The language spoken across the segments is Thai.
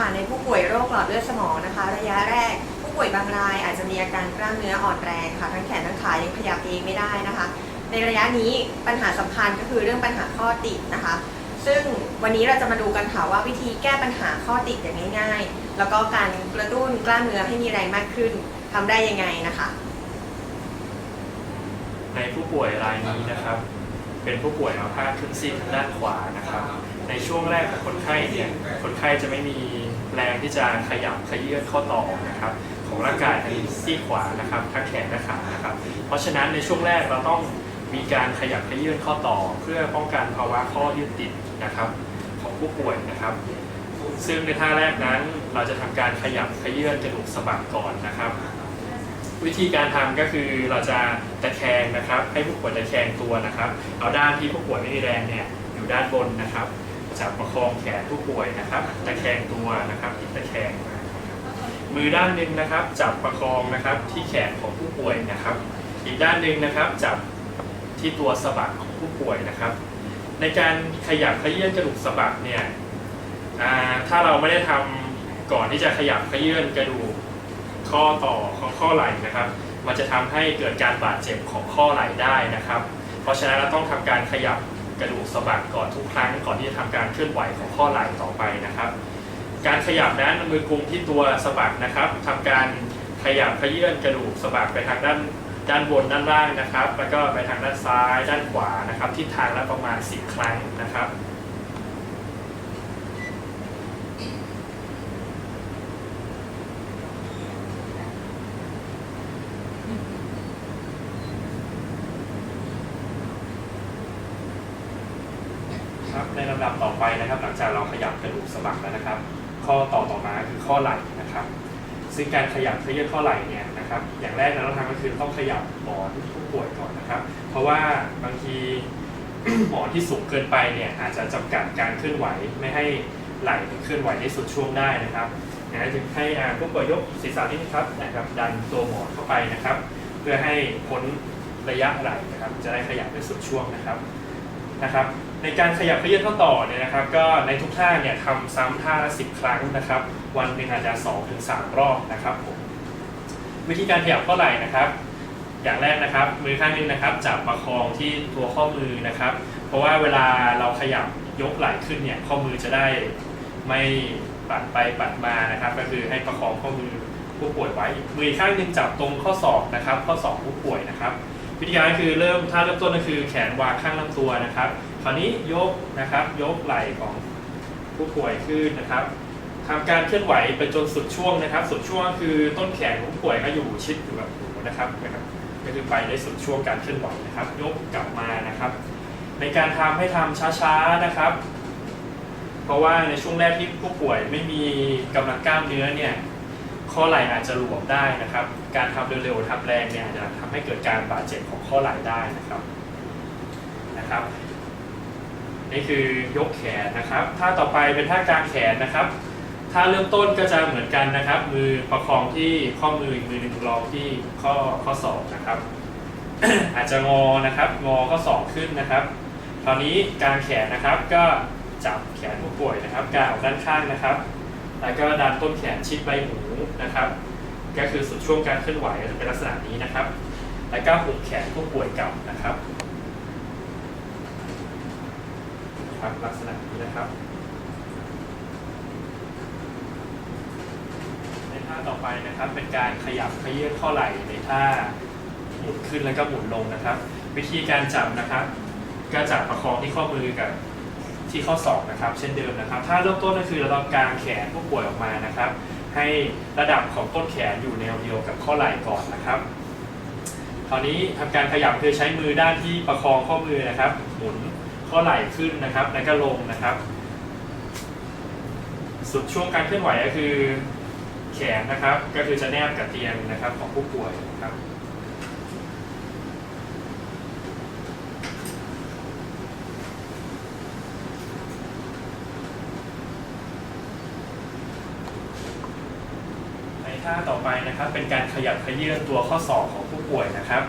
ค่ะในผู้ป่วยโรคหลอดเลือดสมองนะคะ ระยะแรก ผู้ป่วยบางรายอาจจะมีอาการกล้ามเนื้ออ่อนแรงค่ะทั้งแขนทั้งขายังขยับเองไม่ได้นะคะ ในระยะนี้ปัญหาสำคัญก็คือเรื่องปัญหาข้อติดนะคะ ซึ่งวันนี้เราจะมาดูกันค่ะว่าวิธีแก้ปัญหาข้อติดอย่างง่าย ๆ แล้วก็การกระตุ้นกล้ามเนื้อให้มีแรงมากขึ้นทำได้ยังไงนะคะ ในผู้ป่วยรายนี้นะครับ เป็นผู้ป่วยอัมพาตครึ่งซีกทางด้านขวานะครับในช่วงแรกของคนไข้เนี่ย คนไข้จะไม่มี แรงที่จะขยับขยื่นข้อต่อนะครับของร่างกายทางซีกขวานะครับทั้งแขนและขานะครับ เพราะฉะนั้นในช่วงแรกเราต้องมีการขยับขยื่นข้อต่อ เพื่อป้องกันภาวะข้อยืดติดนะครับของผู้ป่วยนะครับ ซึ่งในท่าแรกนั้นเราจะทำการขยับขยื่นกระดูกสะบักก่อนนะครับวิธีการทำก็คือเราจะตะแคงนะครับ ให้ผู้ป่วยตะแคงตัวนะครับ เอาด้านที่ผู้ป่วยไม่มีแรงเนี่ยอยู่ด้านบนนะครับ จับประคองแขนผู้ป่วยนะครับตะแคงตัวนะครับที่ตะแคงมือด้านหนึ่งนะครับ จับประคองนะครับที่แขนของผู้ป่วยนะครับ อีกด้านหนึ่งนะครับจับที่ตัวสะบักของผู้ป่วยนะครับ ในการขยับขยื่นกระดูกสะบักเนี่ยถ้าเราไม่ได้ทำก่อนที่จะขยับขยื่นกระดูกข้อต่อของข้อไหล่นะครับ มันจะทำให้เกิดการบาดเจ็บของข้อไหล่ได้นะครับ เพราะฉะนั้นเราต้องทำการขยับ กระดูกสะบักก่อนทุกครั้งก่อนที่จะทำการเคลื่อนไหวของข้อไหล่ต่อไปนะครับ การขยับนั้นมือกุมที่ตัวสะบักนะครับทำการขยับขยื่นกระดูกสะบักไปทางด้านด้านบนด้านล่างนะครับ แล้วก็ไปทางด้านซ้ายด้านขวานะครับทิศทางละประมาณ 10 ครั้งนะครับ ในลำดับต่อไปนะครับ หลังจากเราขยับกระดูกสะบักแล้วนะครับ ข้อต่อต่อมาคือข้อไหล่นะครับ ซึ่งการขยับขยื่นข้อไหล่เนี่ยนะครับ อย่างแรกเราทำก็คือต้องขยับหมอนผู้ป่วยก่อนนะครับ เพราะว่าบางทีหมอนที่สูงเกินไปเนี่ยอาจจะจำกัดการเคลื่อนไหวไม่ให้ไหล่เคลื่อนไหวได้สุดช่วงได้นะครับนะจึงให้อาผู้ป่วยยกศีรษะนิดนึงครับนะครับ ดันตัวหมอนเข้าไปนะครับ เพื่อให้พ้นระยะไหล่นะครับ จะได้ขยับได้สุดช่วงนะครับ นะครับในการขยับขยื่นข้อต่อเนี่ยนะครับก็ในทุกท่าเนี่ยทำซ้ำท่าละสิบครั้งนะครับ วันหนึ่งอาจจะ2-3ถึงรอบนะครับผมวิธีการขยับข้อไหล่นะครับ อย่างแรกนะครับมือข้างหนึงนะครับจับประคองที่ตัวข้อมือนะครับ เพราะว่าเวลาเราขยับยกไหล่ขึ้นเนี่ยข้อมือจะได้ไม่ปัดไปปัดมานะครับ ก็คือให้ประคองข้อมือผู้ป่วยไว้มือข้างหนึงจับตรงข้อศอกนะครับ ข้อศอกผู้ป่วยนะครับ วิธีการก็คือเริ่มท่าเริ่มต้นก็คือแขนวางข้างลำตัวนะครับ คราวนี้ยกนะครับ ยกไหล่ของผู้ป่วยขึ้นนะครับทำการเคลื่อนไหวไปจนสุดช่วงนะครับ สุดช่วงก็คือต้นแขนของผู้ป่วยก็อยู่ชิดอยู่กับหูนะครับนะครับก็คือไปได้สุดช่วงการเคลื่อนไหวนะครับ ยกกลับมานะครับ ในการทำให้ทำช้าๆนะครับ เพราะว่าในช่วงแรกที่ผู้ป่วยไม่มีกำลังกล้ามเนื้อเนี่ย ข้อไหล่อาจจะหลวมได้นะครับ การทำเร็วๆทำแรงเนี่ยอาจจะทำให้เกิดการบาดเจ็บของข้อไหล่ได้นะครับนะครับนี่คือยกแขนนะครับท่าต่อไปเป็นท่ากางแขนนะครับท่าเริ่มต้นก็จะเหมือนกันนะครับ มือประคองที่ข้อมืออีกมือหนึ่งรองที่ข้อข้อศอกนะครับ อาจจะงอนะครับ งอข้อศอกขึ้นนะครับคราวนี้กางแขนนะครับก็จับแขนผู้ป่วยนะครับกางออกด้านข้างนะครับ แล้วก็ดันต้นแขนชิดใบหูนะครับ ก็คือสุดช่วงการเคลื่อนไหวจะเป็นลักษณะนี้นะครับ แล้วก็หุบแขนผู้ป่วยกลับนะครับครับลักษณะนี้นะครับในท่าต่อไปนะครับ เป็นการขยับขยื่นข้อไหล่ในท่าหมุนขึ้นแล้วก็หมุนลงนะครับ วิธีการจับนะครับ ก็จับประคองที่ข้อมือกับ ที่ข้อศอกนะครับ เช่นเดิมนะครับ ถ้าเริ่มต้นก็คือเราต้องกางแขนผู้ป่วยออกมานะครับ ให้ระดับของต้นแขนอยู่แนวเดียวกับข้อไหล่ก่อนนะครับคราวนี้ทำการขยับคือใช้มือด้านที่ประคองข้อมือนะครับ หมุนข้อไหล่ขึ้นนะครับ แล้วก็ลงนะครับ สุดช่วงการเคลื่อนไหวก็คือแขนนะครับ ก็คือจะแนบกับเตียงนะครับของผู้ป่วยนะครับ ท่าต่อไปนะครับ เป็นการขยับขยื่นตัวข้อศอกของผู้ป่วยนะครับ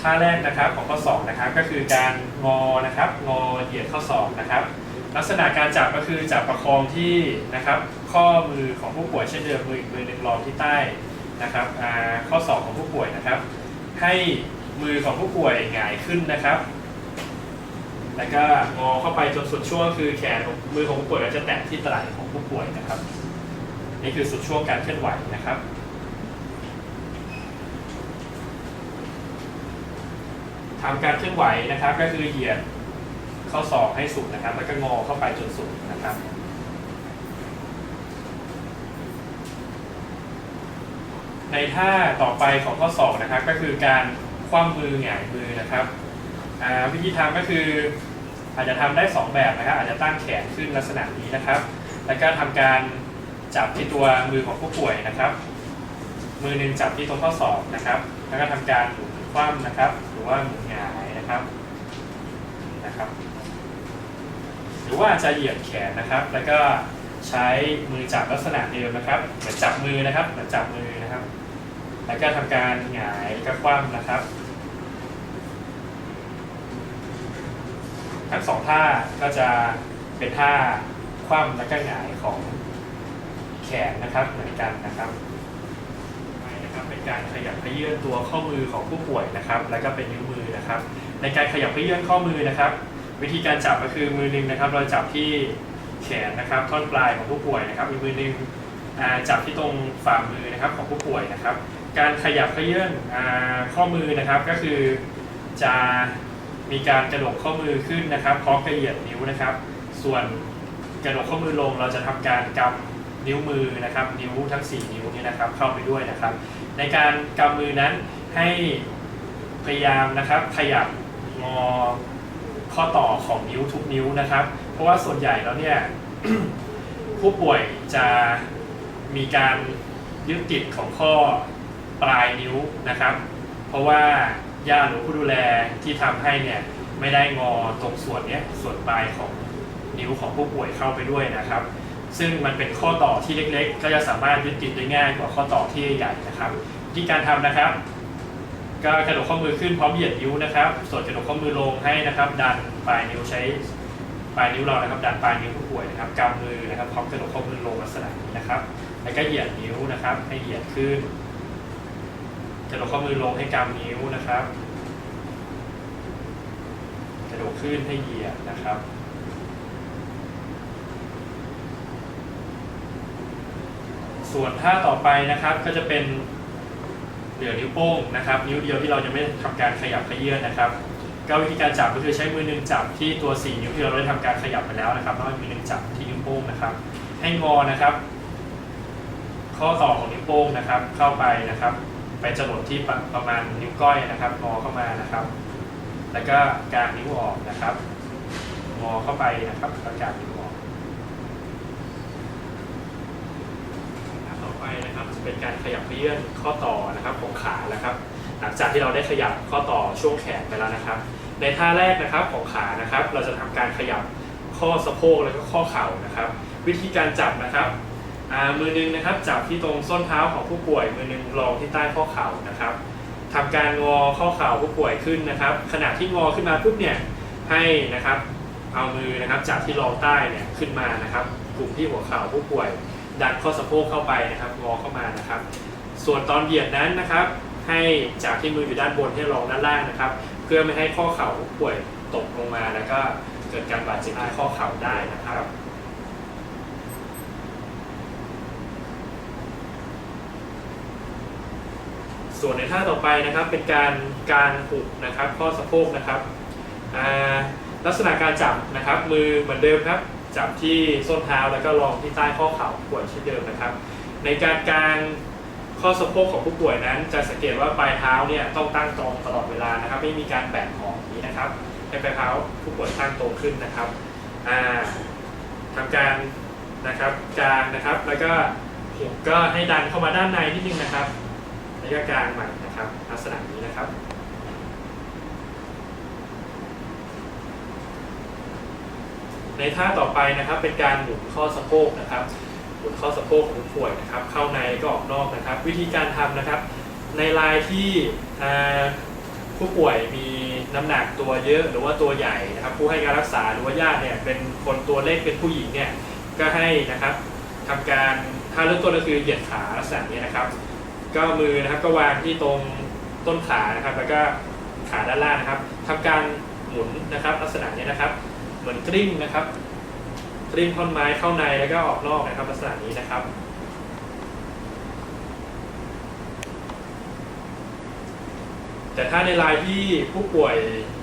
ท่าแรกนะครับของข้อศอกนะครับก็คือการงอนะครับงอเหยียดข้อศอกนะครับ ลักษณะการจับก็คือจับประคองที่นะครับข้อมือของผู้ป่วยเช่นเดิมมืออีกมือหนึ่งรองที่ใต้นะครับข้อศอกของผู้ป่วยนะครับ ให้มือของผู้ป่วยหงายขึ้นนะครับแล้วก็งอเข้าไปจนสุดช่วงคือแขนของมือของผู้ป่วยก็จะแตะที่ไหล่ของผู้ป่วยนะครับ นี่คือสุดช่วงการเคลื่อนไหวนะครับ ทำการเคลื่อนไหวนะครับ ก็คือเหยียดเข้าศอกให้สุดนะครับ แล้วก็งอเข้าไปจนสุดนะครับในท่าต่อไปของข้อศอกนะครับ ก็คือการคว่ำมือหงายมือนะครับวิธีทำก็คืออาจจะทำได้สองแบบนะครับ อาจจะตั้งแขนขึ้นลักษณะนี้นะครับ แล้วก็ทำการ จับที่ตัวมือของผู้ป่วยนะครับ มือหนึ่งจับที่ตรงข้อศอกนะครับ แล้วก็ทำการหมุนคว่ำนะครับ หรือว่าหมุนหงายนะครับนะครับ หรือว่าจะเหยียดแขนนะครับ แล้วก็ใช้มือจับลักษณะเดิมนะครับ เหมือนจับมือนะครับ เหมือนจับมือนะครับ แล้วก็ทำการหงายแล้วก็คว่ำนะครับทั้งสองท่าก็จะเป็นท่าคว่ำและก็หงายของ แขนนะครับเหมือนกันนะครับไปนะครับเป็นการขยับขยื่นตัวข้อมือของผู้ป่วยนะครับ แล้วก็เป็นนิ้วมือนะครับ ในการขยับขยื่นข้อมือนะครับ วิธีการจับก็คือมือหนึ่งนะครับ เราจับที่แขนนะครับ ท่อนปลายของผู้ป่วยนะครับอีกมือหนึ่งจับที่ตรงฝ่ามือนะครับของผู้ป่วยนะครับ การขยับขยื่นข้อมือนะครับก็คือจะมีการกระดกข้อมือขึ้นนะครับพร้อมกระเหยียดนิ้วนะครับ ส่วนกระดกข้อมือลงเราจะทำการกำ นิ้วมือนะครับ นิ้วทั้ง 4 นิ้วนี้นะครับ เข้าไปด้วยนะครับ ในการกำมือนั้นให้พยายามนะครับ ขยับงอข้อต่อของนิ้วทุกนิ้วนะครับ เพราะว่าส่วนใหญ่แล้วเนี่ยผู้ป่วยจะมีการยึดติดของข้อปลายนิ้วนะครับ เพราะว่าญาติหรือผู้ดูแลที่ทำให้เนี่ยไม่ได้งอตรงส่วนนี้ส่วนปลายของนิ้วของผู้ป่วยเข้าไปด้วยนะครับ ซึ่งมันเป็นข้อต่อที่เล็กๆ ก็จะสามารถยึดติดได้ง่ายกว่าข้อต่อที่ใหญ่นะครับวิธีการทำนะครับ ก็กระดกข้อมือขึ้นพร้อมเหยียดนิ้วนะครับ ส่วนกระดกข้อมือลงให้นะครับ ดันปลายนิ้วใช้ปลายนิ้วเรานะครับ ดันปลายนิ้วผู้ป่วยนะครับกำมือนะครับพร้อมกระดกข้อมือลงลักษณะนี้นะครับ แล้วก็เหยียดนิ้วนะครับ ให้เหยียดขึ้นกระดกข้อมือลงให้กำนิ้วนะครับ กระดกขึ้นให้เหยียดนะครับ ส่วนท่าต่อไปนะครับก็จะเป็นเหลือนิ้วโป้งนะครับ นิ้วเดียวที่เราจะไม่ทำการขยับขยื่นนะครับก็วิธีการจับก็คือใช้มือหนึ่งจับที่ตัว 4 นิ้วที่เราได้ทำการขยับไปแล้วนะครับแล้วมือหนึ่งจับที่นิ้วโป้งนะครับ ให้งอนะครับ ข้อต่อของนิ้วโป้งนะครับ เข้าไปนะครับ ไปจรดที่ประประมาณนิ้วก้อยนะครับงอเข้ามานะครับ แล้วก็กางนิ้วออกนะครับงอเข้าไปนะครับแล้วกางนิ้วออกต่อ ไปนะครับจะเป็นการขยับเยื่อนข้อต่อนะครับของขานะครับ หลังจากที่เราได้ขยับข้อต่อช่วงแขนไปแล้วนะครับ ในท่าแรกนะครับของขานะครับ เราจะทำการขยับข้อสะโพกแล้วก็ข้อเข่านะครับ วิธีการจับนะครับมือหนึงนะครับจับที่ตรงส้นเท้าของผู้ป่วย มือหนึงรองที่ใต้ข้อเข่านะครับทำการงอข้อเข่าผู้ป่วยขึ้นนะครับ ขณะที่งอขึ้นมาปุ๊บเนี่ยให้นะครับเอามือนะครับจากที่รองใต้เนี่ยขึ้นมานะครับกลุ่มที่หัวเข่าผู้ป่วย ดันข้อสะโพกเข้าไปนะครับงอเข้ามานะครับ ส่วนตอนเหยียดนั้นนะครับ ให้จากที่มืออยู่ด้านบนให้รองด้านล่างนะครับ เพื่อไม่ให้ข้อเข่าป่วยตกลงมาแล้วก็เกิดการบาดเจ็บที่ข้อเข่าได้นะครับส่วนในท่าต่อไปนะครับเป็นการการหุบนะครับข้อสะโพกนะครับลักษณะการจับนะครับมือเหมือนเดิมครับ จับที่ส้นเท้าแล้วก็รองที่ใต้ข้อเข่าปวยเช่นเดิมนะครับ ในการกางข้อสะโพกของผู้ป่วยนั้น จะสังเกตว่าปลายเท้าเนี่ยต้องตั้งตรงตลอดเวลานะครับ ไม่มีการแบกของนี้นะครับให้ปลายเท้าผู้ป่วยตั้งตรงขึ้นนะครับอ่าทำการนะครับกางนะครับ แล้วก็หุบก็ให้ดันเข้ามาด้านในนิดนึงนะครับแล้วก็กางใหม่นะครับลักษณะนี้นะครับ ในท่าต่อไปนะครับเป็นการหมุนข้อสะโพกนะครับหมุนข้อสะโพกของผู้ป่วยนะครับ เข้าในก็ออกนอกนะครับ วิธีการทำนะครับ ในลายที่ผู้ป่วยมีน้ำหนักตัวเยอะหรือว่าตัวใหญ่นะครับ ผู้ให้การรักษาหรือว่าญาติเนี่ยเป็นคนตัวเล็กเป็นผู้หญิงเนี่ยก็ให้นะครับทำการถ้าเริ่มต้นก็คือเหยียดขาลักษณะนี้นะครับ ก็มือนะครับก็วางที่ตรงต้นขานะครับ แล้วก็ขาด้านล่างนะครับทำการหมุนนะครับ ลักษณะนี้นะครับ เหมือนกลิ้งนะครับกลิ้งท่อนไม้เข้าในแล้วก็ออกนอกนะครับลักษณะนี้นะครับ แต่ถ้าในรายที่ผู้ป่วย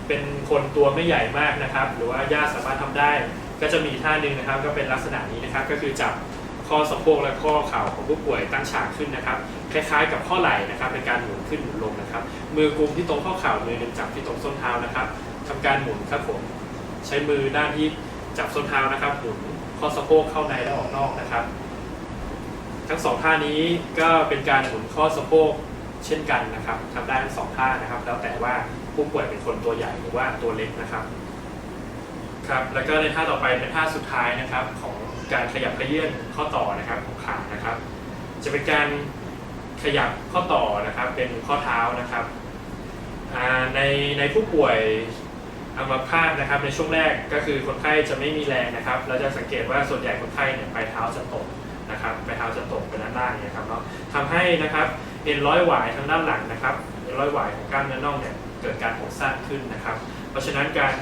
เป็นคนตัวไม่ใหญ่มากนะครับ หรือว่าญาติสามารถทำได้ก็จะมีท่าหนึ่งนะครับ ก็เป็นลักษณะนี้นะครับ ก็คือจับข้อสะโพกและข้อเข่าของผู้ป่วยตั้งฉากขึ้นนะครับ คล้ายๆ กับข้อไหล่นะครับเป็นการหมุนขึ้นหมุนลงนะครับ มือกุมที่ตรงข้อเข่ามือหนึ่งจับที่ตรงส้นเท้านะครับทำการหมุนครับผม ใช้มือด้านที่จับส้นเท้านะครับหมุนข้อสะโพกเข้าในและออกนอกนะครับ ทั้งสองท่านี้ก็เป็นการหมุนข้อสะโพกเช่นกันนะครับทำได้ทั้งสองท่านะครับ แล้วแต่ว่าผู้ป่วยเป็นคนตัวใหญ่หรือว่าตัวเล็กนะครับครับแล้วก็ในท่าต่อไปเป็นท่าสุดท้ายนะครับของการขยับเขยื่อนข้อต่อนะครับของขานะครับ จะเป็นการขยับข้อต่อนะครับเป็นข้อเท้านะครับในในผู้ป่วย อัมพาตนะครับในช่วงแรกก็คือคนไข้จะไม่มีแรงนะครับ เราจะสังเกตว่าส่วนใหญ่คนไข้เนี่ยปลายเท้าจะตกนะครับปลายเท้าจะตกไปด้านล่างเนี่ยครับเนาะทำให้นะครับเอ็นร้อยหวายทางด้านหลังนะครับเอ็นร้อยหวายของกล้ามเนื้อน่องเนี่ยเกิดการหดสั้นขึ้นนะครับ เพราะฉะนั้นการ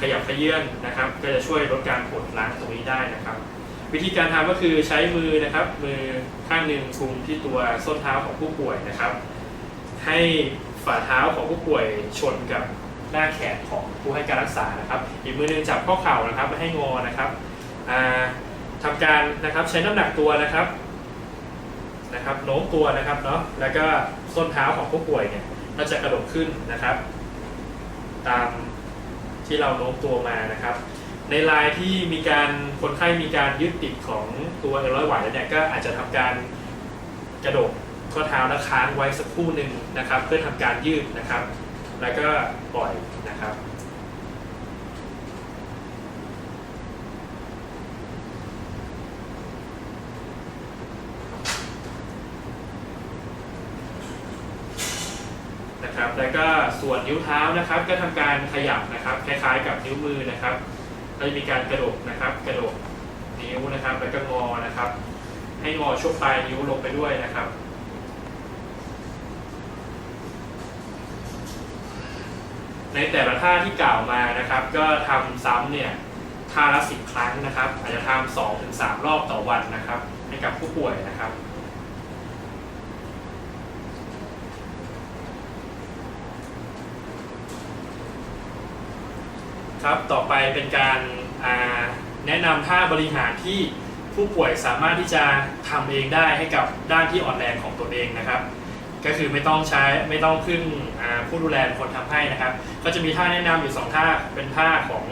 ขยับขยื่นนะครับ ก็จะช่วยลดการปวดล้างตรงนี้ได้นะครับ วิธีการทำก็คือใช้มือนะครับ มือข้างหนึ่งคุมที่ตัวส้นเท้าของผู้ป่วยนะครับ ให้ฝ่าเท้าของผู้ป่วยชนกับ หน้าแขนของผู้ให้การรักษานะครับ อีกมือหนึงจับข้อเข่านะครับไม่ให้งอนะครับอ่าทำการนะครับใช้น้ำหนักตัวนะครับนะครับโน้มตัวนะครับเนาะแล้วก็ส้นเท้าของผู้ป่วยเนี่ยก็จะกระโดดขึ้นนะครับ ตามที่เราโน้มตัวมานะครับ ในลายที่มีการคนไข้มีการยึดติดของตัวเอลร้อยหวายแล้วเนี่ยก็อาจจะทำการกระโดดข้อเท้าแล้วค้างไว้สักครู่หนึ่งนะครับ เพื่อทำการยืดนะครับ แล้วก็ปล่อยนะครับ นะครับ แล้วก็ส่วนนิ้วเท้านะครับ ก็ทำการขยับนะครับ คล้ายๆ กับนิ้วมือนะครับเราจะมีการกระโดดนะครับ กระโดดนิ้วนะครับ แล้วก็งอนะครับ ให้งอช่วงปลายนิ้วลงไปด้วยนะครับ ในแต่ละท่าที่กล่าวมานะครับ ก็ทำซ้ำเนี่ยท่าละสิบครั้งนะครับ อาจจะทำสองถึงสามรอบต่อวันนะครับ ให้กับผู้ป่วยนะครับครับ ต่อไปเป็นการาแนะนำท่าบริหารที่ผู้ป่วยสามารถที่จะทำเองได้ให้กับด้านที่อ่อนแรงของตนเองนะครับ ก็คือไม่ต้องใช้ไม่ต้องพึ่งผู้ดูแลเป็นคนทำให้นะครับ ก็จะมีท่าแนะนำอยู่สองท่าเป็นท่าของ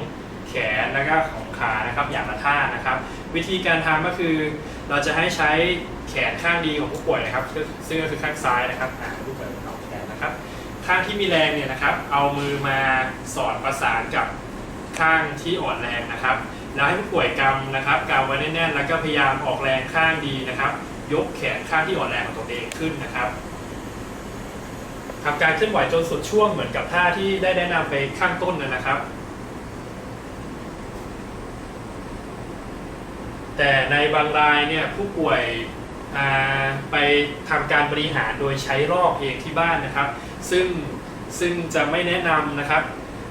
แขนแล้วก็ของขานะครับอย่างละท่านะครับ วิธีการทำก็คือเราจะให้ใช้แขนข้างดีของผู้ป่วยนะครับ ซึ่งก็คือข้างซ้ายนะครับอ่าผู้ป่วยเอาแขนนะครับ ข้างที่มีแรงเนี่ยนะครับ เอามือมาสอดประสานกับข้างที่อ่อนแรงนะครับ แล้วให้ผู้ป่วยกำนะครับกำไว้แน่นๆแล้วก็พยายามออกแรงข้างดีนะครับ ยกแขนข้างที่อ่อนแรงของตัวเองขึ้นนะครับ ทำการเคลื่อนไหวจนสุดช่วงเหมือนกับท่าที่ได้แนะนำไปข้างต้นนะครับ แต่ในบางรายเนี่ยผู้ป่วยไปทำการบริหารโดยใช้รอบเองที่บ้านนะครับ ซึ่งซึ่งจะไม่แนะนำนะครับ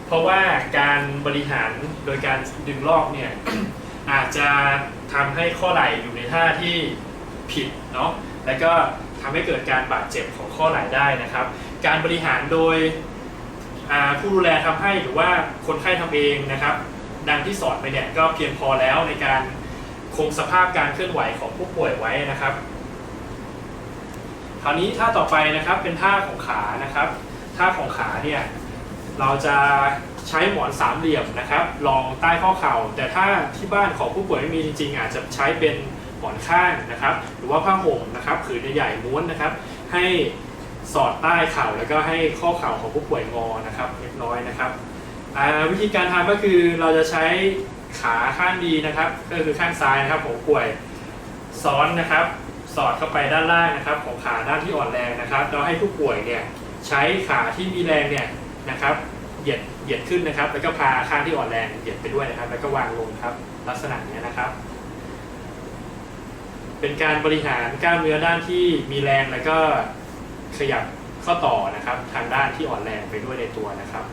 เพราะว่าการบริหารโดยการดึงลอกเนี่ยอาจจะทำให้ข้อไหล่อยู่ในท่าที่ผิดเนาะแล้วก็ทำให้เกิดการบาดเจ็บของข้อไหล่ได้นะครับ การบริหารโดยผู้ดูแลทำให้หรือว่าคนไข้ทำเองนะครับ ดังที่สอนไปเนี่ยก็เพียงพอแล้วในการคงสภาพการเคลื่อนไหวของผู้ป่วยไว้นะครับ คราวนี้ท่าต่อไปนะครับเป็นท่าของขานะครับท่าของขาเนี่ยเราจะใช้หมอนสามเหลี่ยมนะครับรองใต้ข้อเข่า แต่ถ้าที่บ้านของผู้ป่วยไม่มีจริงๆ อาจจะใช้เป็นหมอนข้างนะครับ หรือว่าผ้าห่มนะครับผืนใหญ่ๆม้วนนะครับ ให้ สอดใต้เข่าแล้วก็ให้ข้อเข่าของผู้ป่วยงอนะครับเล็กน้อยนะครับวิธีการทำก็คือเราจะใช้ขาข้างดีนะครับ ก็คือข้างซ้ายนะครับของป่วยซ้อนนะครับ สอดเข้าไปด้านล่างนะครับ ของขาด้านที่อ่อนแรงนะครับเราให้ผู้ป่วยเนี่ยใช้ขาที่มีแรงเนี่ยนะครับเหยียดเหยียดขึ้นนะครับ แล้วก็พาข้างที่อ่อนแรงเหยียดไปด้วยนะครับ แล้วก็วางลงครับ ลักษณะนี้นะครับ เป็นการบริหารกล้ามเนื้อด้านที่มีแรงแล้วก็ ขยับข้อต่อนะครับ ทางด้านที่อ่อนแรงไปด้วยในตัวนะครับ